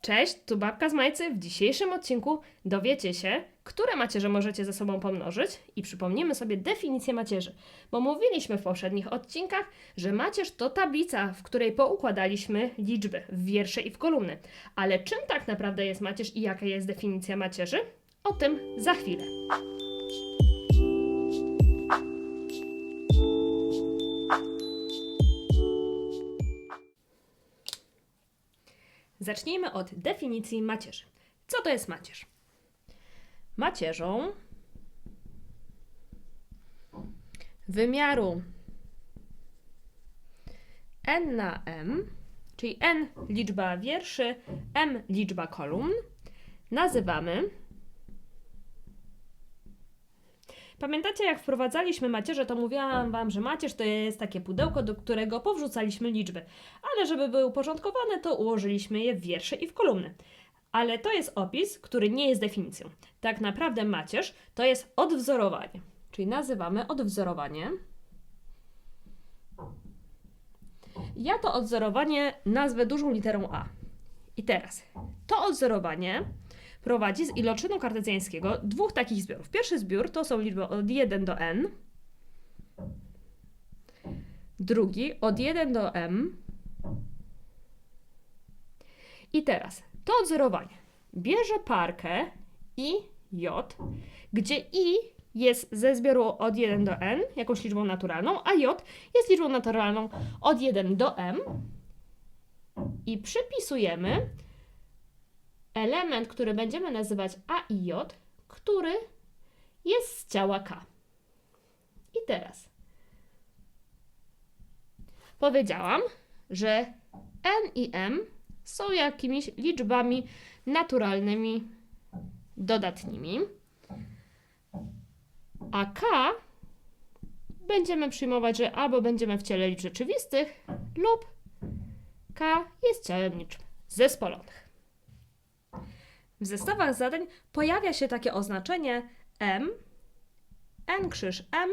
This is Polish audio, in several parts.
Cześć, tu babka z Majcy. W dzisiejszym odcinku dowiecie się, które macierze możecie ze sobą pomnożyć i przypomnimy sobie definicję macierzy. Bo mówiliśmy w poprzednich odcinkach, że macierz to tablica, w której poukładaliśmy liczby w wiersze i w kolumny. Ale czym tak naprawdę jest macierz i jaka jest definicja macierzy? O tym za chwilę. Zacznijmy od definicji macierzy. Co to jest macierz? Macierzą wymiaru n na m, czyli n liczba wierszy, m liczba kolumn, nazywamy. Pamiętacie, jak wprowadzaliśmy macierze, to mówiłam Wam, że macierz to jest takie pudełko, do którego powrzucaliśmy liczby. Ale żeby były uporządkowane, to ułożyliśmy je w wiersze i w kolumny. Ale to jest opis, który nie jest definicją. Tak naprawdę macierz to jest odwzorowanie. Czyli nazywamy odwzorowanie. Ja to odwzorowanie nazwę dużą literą A. I teraz, to odwzorowanie prowadzi z iloczynu kartezjańskiego dwóch takich zbiorów. Pierwszy zbiór to są liczby od 1 do n, drugi od 1 do m. I teraz to odzorowanie bierze parkę i j, gdzie i jest ze zbioru od 1 do n, jakąś liczbą naturalną, a j jest liczbą naturalną od 1 do m. I przypisujemy element, który będziemy nazywać A i J, który jest z ciała K. I teraz powiedziałam, że N i M są jakimiś liczbami naturalnymi dodatnimi, a K będziemy przyjmować, że albo będziemy w ciele liczb rzeczywistych, lub K jest ciałem liczb zespolonych. W zestawach zadań pojawia się takie oznaczenie M, N krzyż M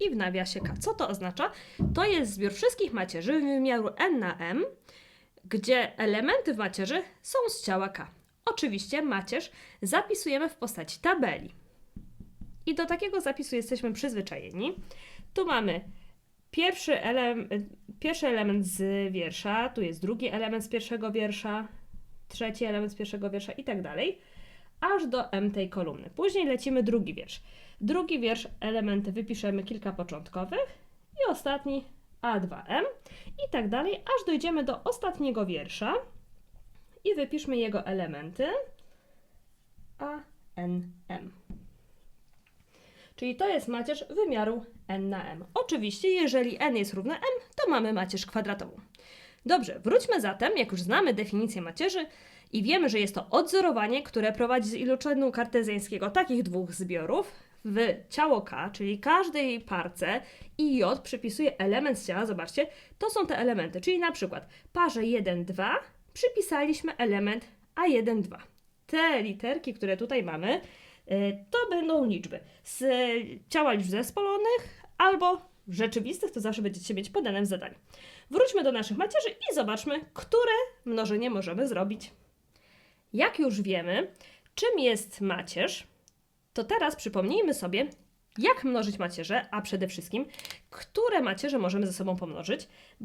i w nawiasie K. Co to oznacza? To jest zbiór wszystkich macierzy wymiaru N na M, gdzie elementy w macierzy są z ciała K. Oczywiście macierz zapisujemy w postaci tabeli. I do takiego zapisu jesteśmy przyzwyczajeni. Tu mamy pierwszy, ele pierwszy element z wiersza, tu jest drugi element z pierwszego wiersza, trzeci element z pierwszego wiersza i tak dalej, aż do M tej kolumny. Później lecimy drugi wiersz. Drugi wiersz, elementy wypiszemy kilka początkowych i ostatni A2M i tak dalej, aż dojdziemy do ostatniego wiersza i wypiszmy jego elementy ANM. Czyli to jest macierz wymiaru n na m. Oczywiście, jeżeli n jest równe m, to mamy macierz kwadratową. Dobrze, wróćmy zatem, jak już znamy definicję macierzy i wiemy, że jest to odzorowanie, które prowadzi z iloczynu kartezjańskiego takich dwóch zbiorów w ciało K, czyli każdej parce i J przypisuje element z ciała, zobaczcie, to są te elementy, czyli na przykład parze 1, 2 przypisaliśmy element A1, 2. Te literki, które tutaj mamy, y, to będą liczby. Z ciała liczb zespolonych albo rzeczywistych, to zawsze będziecie mieć podane w zadaniu. Wróćmy do naszych macierzy i zobaczmy, które mnożenie możemy zrobić. Jak już wiemy, czym jest macierz, to teraz przypomnijmy sobie, jak mnożyć macierze, a przede wszystkim, które macierze możemy ze sobą pomnożyć,